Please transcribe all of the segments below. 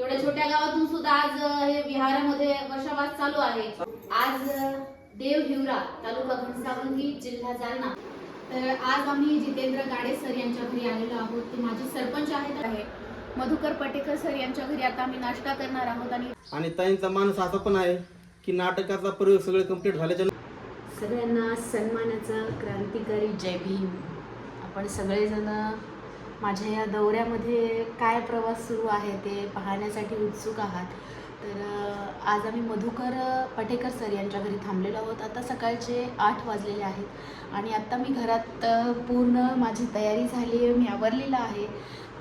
एवढ्या छोट्या गावातून सुद्धा आज हे विहारामध्ये वर्षावास चालू आहे. आज देव हिवरा तालुका घनसावंगी जिल्हा जालना. तर आज आम्ही जितेंद्र गाडे सर यांच्या घरी आलेलो आहोत. ते माझे सरपंच आहेत. आहे. मधुकर पटेकर सर यांच्या घरी आता आम्ही नाश्ता करणार आहोत आणि आणि ताईंचा माणूस असा पण आहे की नाटकाचा प्रयोग सगळे कंप्लीट झाल्याच्या सगळ्यांना सन्मानाचा क्रांतिकारी जय भीम. आपण सगळेजण माझ्या या दौऱ्यामध्ये काय प्रवास सुरू आहे ते पाहण्यासाठी उत्सुक आहात. तर आज आम्ही मधुकर पटेकर सर यांच्या घरी थांबलेलो आहोत. आता सकाळचे आठ वाजलेले आहेत आणि आत्ता मी घरात पूर्ण माझी तयारी झाली आहे मी आवरलेलं आहे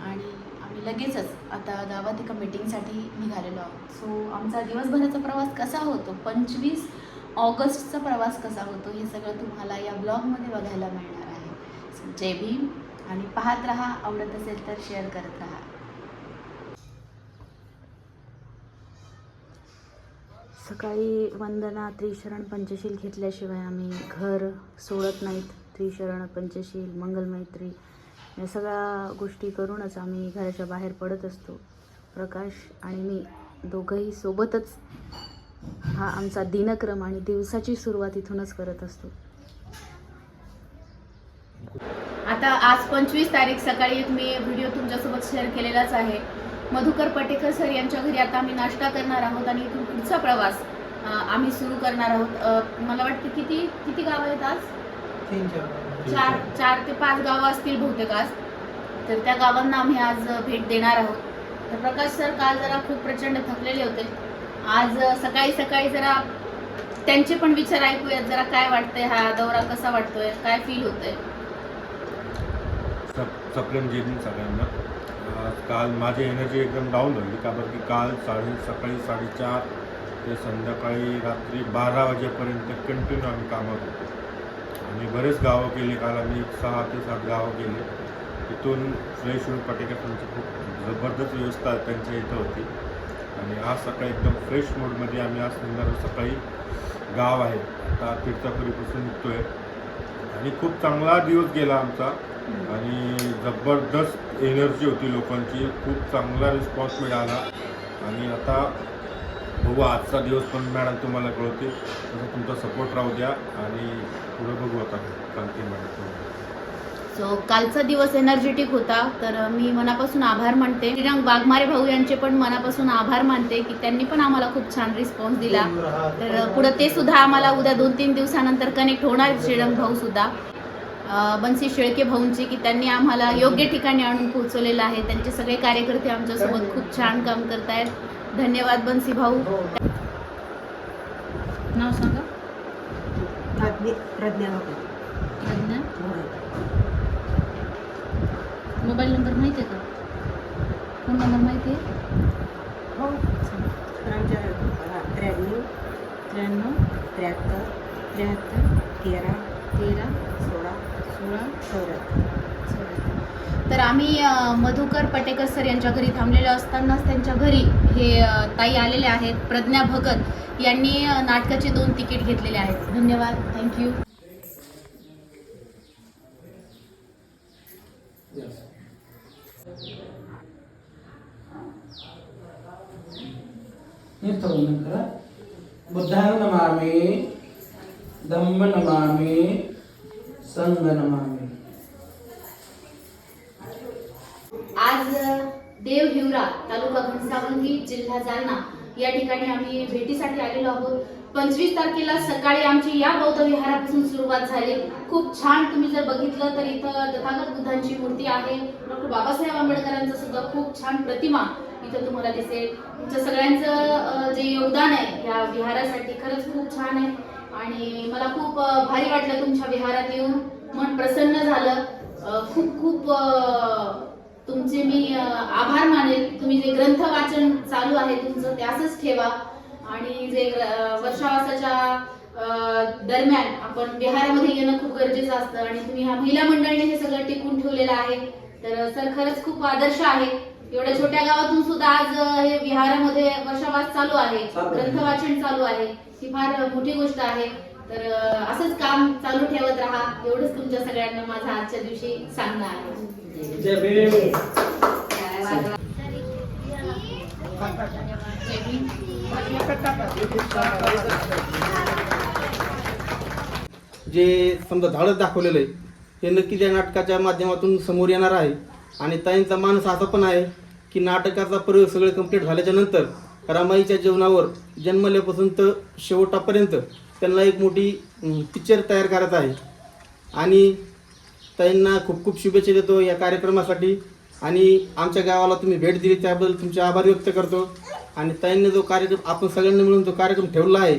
आणि आम्ही लगेचच आता गावात एका मीटिंगसाठी निघालेलो आहोत. सो आमचा दिवसभराचा प्रवास कसा होतो? पंचवीस ऑगस्टचा प्रवास कसा होतो? हे सगळं तुम्हाला या ब्लॉगमध्ये बघायला मिळणार आहे. जय भीम. आणि पाहत राहा आवडत असेल तर शेअर करत राहा. सकाळी वंदना त्रिशरण पंचशील घेतल्याशिवाय आम्ही घर सोडत नाहीत. त्रिशरण पंचशील मंगलमैत्री या सगळ्या गोष्टी करूनच आम्ही घराच्या बाहेर पडत असतो. प्रकाश आणि मी दोघंही सोबतच हा आमचा दिनक्रम आणि दिवसाची सुरुवात इथूनच करत असतो. आता आज पंचवीस तारीख सकाळी एक मी व्हिडिओ तुमच्यासोबत शेअर केलेलाच आहे. मधुकर पटेकर सर यांच्या घरी आता आम्ही नाश्ता करणार आहोत आणि इथून पुढचा प्रवास आम्ही सुरू करणार आहोत. मला वाटतं किती किती गावं आहेत आज? चार चार ते पाच गावं असतील बहुतेक आज. तर त्या गावांना आम्ही आज भेट देणार आहोत. तर प्रकाश सर काल जरा खूप प्रचंड थकलेले होते. आज सकाळी सकाळी जरा त्यांचे पण विचार ऐकूयात. जरा काय वाटतंय? हा दौरा कसा वाटतोय? काय फील होतंय? सप सप्रेम सगळ्यांना. काल माझी एनर्जी एकदम डाऊन झाली. का बरं की काल साडे सकाळी साडेचार ते संध्याकाळी रात्री बारा वाजेपर्यंत कंटिन्यू आम्ही कामात होतो. आणि बरेच गावं गेले. काल आम्ही सहा ते सात गावं गेले. तिथून फ्रेश होऊन पटेकरांची खूप जबरदस्त व्यवस्था त्यांच्या इथं होती. आणि आज सकाळी एकदम फ्रेश मूडमध्ये आम्ही आज निघणार सकाळी गाव आहे. आता तीर्थापुरीपासून निघतो आहे आणि खूप चांगला दिवस गेला आमचा. आणि जबरदस्त एनर्जी होती लोकांची. खूप चांगला रिस्पॉन्स मिळाला. आणि आता बघू आजचा दिवस पण मॅडम तुम्हाला कळवते. तसं तुमचा सपोर्ट राहू द्या आणि पुढे बघू आता चालते मॅडम सो कालचा दिवस एनर्जेटिक होता. तर मी मनापासून आभार मानते. श्रीरंग वाघमारे भाऊ यांचे पण मनापासून आभार मानते की त्यांनी पण आम्हाला खूप छान रिस्पॉन्स दिला. तर पुढे ते सुद्धा आम्हाला उद्या दोन तीन दिवसानंतर कनेक्ट होणार श्रीरंग भाऊ सुद्धा. बन्सी शेळके भाऊंचे की त्यांनी आम्हाला योग्य ठिकाणी आणून पोहोचवलेलं आहे. त्यांचे सगळे कार्यकर्ते आमच्यासोबत खूप छान काम करतायत. धन्यवाद बन्सी भाऊ. नाव सांगा. प्रज्ञा प्रज्ञा मोबाईल नंबर माहिती आहे का? फोन नंबर माहिती आहे? हो. त्र्याण्णव त्र्याण्णव त्र्याहत्तर त्र्याहत्तर तेरा तेरा तर आम्ही मधुकर पटेकर सर यांच्या घरी थांबलेलो असतानाच त्यांच्या घरी हे ताई आलेले आहेत प्रज्ञा भगत यांनी नाटकाचे दोन तिकीट घेतलेले आहेत. धन्यवाद. थँक्यू बुद्धां नमामि संघ नमामि आज देव हिवरा तालुका घनसावंगी जिल्हा जालना. या ठिकाणी आम्ही भेटीसाठी आलेलो आहोत. पंचवीस तारखेला सकाळी आमची या बौद्ध विहारापासून सुरुवात झाली. खूप छान तुम्ही जर बघितलं तर इथं तथागत बुद्धांची मूर्ती आहे. डॉक्टर बाबासाहेब आंबेडकरांचं सुद्धा खूप छान प्रतिमा इथं तुम्हाला दिसेल. तुमच्या सगळ्यांचं जे योगदान आहे या विहारासाठी खरंच खूप छान आहे. आणि मला खूप भारी वाटलं तुमच्या विहारात येऊन. मन प्रसन्न झालं. खूप खूप तुमचे मी आभार मानेल. तुम्ही जे ग्रंथ वाचन चालू आहे तुमचं ते असंच ठेवा. आणि जे वर्षावासाच्या दरम्यान आपण विहारामध्ये येणं खूप गरजेचं असतं. आणि तुम्ही ह्या महिला मंडळीने हे सगळं टिकून ठेवलेलं आहे. तर सर खरंच खूप आदर्श आहे. एवढ्या छोट्या गावातून सुद्धा आज हे विहारामध्ये वर्षावास चालू आहे. चालू आहे. ग्रंथ वाचन चालू आहे. ही फार मोठी गोष्ट आहे. तर असंच काम चालू ठेवत राहा. एवढंच तुमच्या सगळ्यांना माझा आजच्या दिवशी सांगणं आहे. जे समजा धाडस दाखवलेलं आहे हे नक्की त्या नाटकाच्या माध्यमातून समोर येणार आहे. आणि ताईंचा मानस असा पण आहे की नाटकाचा प्रयोग सगळं कंप्लीट झाल्याच्यानंतर रमाईच्या जीवनावर जन्मल्यापासून तर शेवटापर्यंत त्यांना एक मोठी पिक्चर तयार करत आहे. आणि त्यांना खूप खूप शुभेच्छा देतो या कार्यक्रमासाठी. आणि आमच्या गावाला तुम्ही भेट दिली त्याबद्दल तुमचे आभार व्यक्त करतो. आणि ताईंनी जो कार्यक्रम आपण सगळ्यांनी मिळून जो कार्यक्रम ठेवला आहे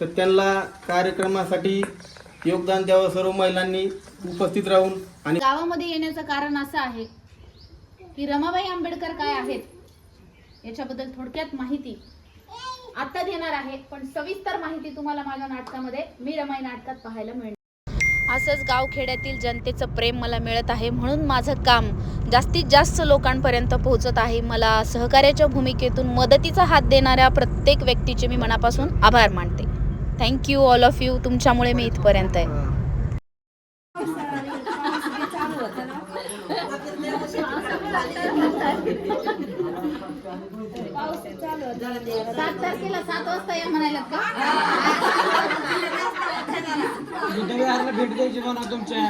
तर त्यांना कार्यक्रमासाठी योगदान द्यावं सर्व महिलांनी उपस्थित राहून. आणि गावामध्ये येण्याचं कारण असं आहे की रमाबाई आंबेडकर काय आहेत याच्याबद्दल थोडक्यात माहिती आता देणार आहे. पण सविस्तर माहिती तुम्हाला माझ्या नाटकामध्ये मी रमाई नाटकात पाहायला मिळणार. असंच गावखेड्यातील जनतेचं प्रेम मला मिळत आहे म्हणून माझं काम जास्तीत जास्त लोकांपर्यंत पोहोचत आहे. मला सहकार्याच्या भूमिकेतून मदतीचा हात देणाऱ्या प्रत्येक व्यक्तीचे मी मनापासून आभार मानते. थँक्यू ऑल ऑफ यू तुमच्यामुळे मी इथपर्यंत आहे. सात तारखेला सात वाजता या म्हणायला का? भेट द्यायची म्हणा तुमच्या.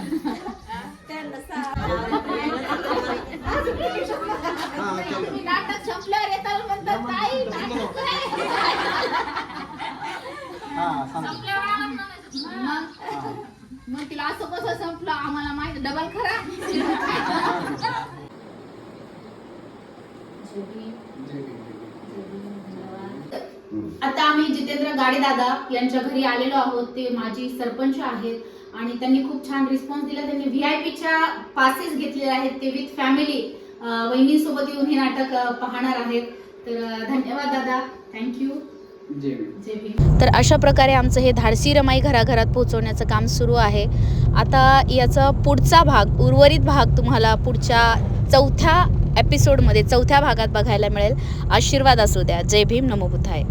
तुम्ही नाटक संपल्यावर येताल म्हणतात ताई नाटक आहे." मग? मग तिला असं कसं संपलं? आम्हाला माहिती डबल खरा आता आम्ही जितेंद्र गाडेदादा यांच्या घरी आलेलो आहोत. ते माजी सरपंच आहेत आणि त्यांनी खूप छान रिस्पॉन्स दिला. त्यांनी व्ही आय पीच्या पासेस घेतलेले आहेत. ते विथ फॅमिली वहिनीसोबत येऊन हे नाटक पाहणार आहेत. तर धन्यवाद दादा. थँक्यू जय जय भीम. तर अशा प्रकारे आमचं हे धाडसी रमाई घराघरात पोहोचवण्याचं काम सुरू आहे. आता याचा पुढचा भाग उर्वरित भाग तुम्हाला पुढच्या चौथ्या एपिसोडमध्ये चौथ्या भागात बघायला मिळेल. आशीर्वाद असू द्या. जय भीम. नमो बुद्धाय.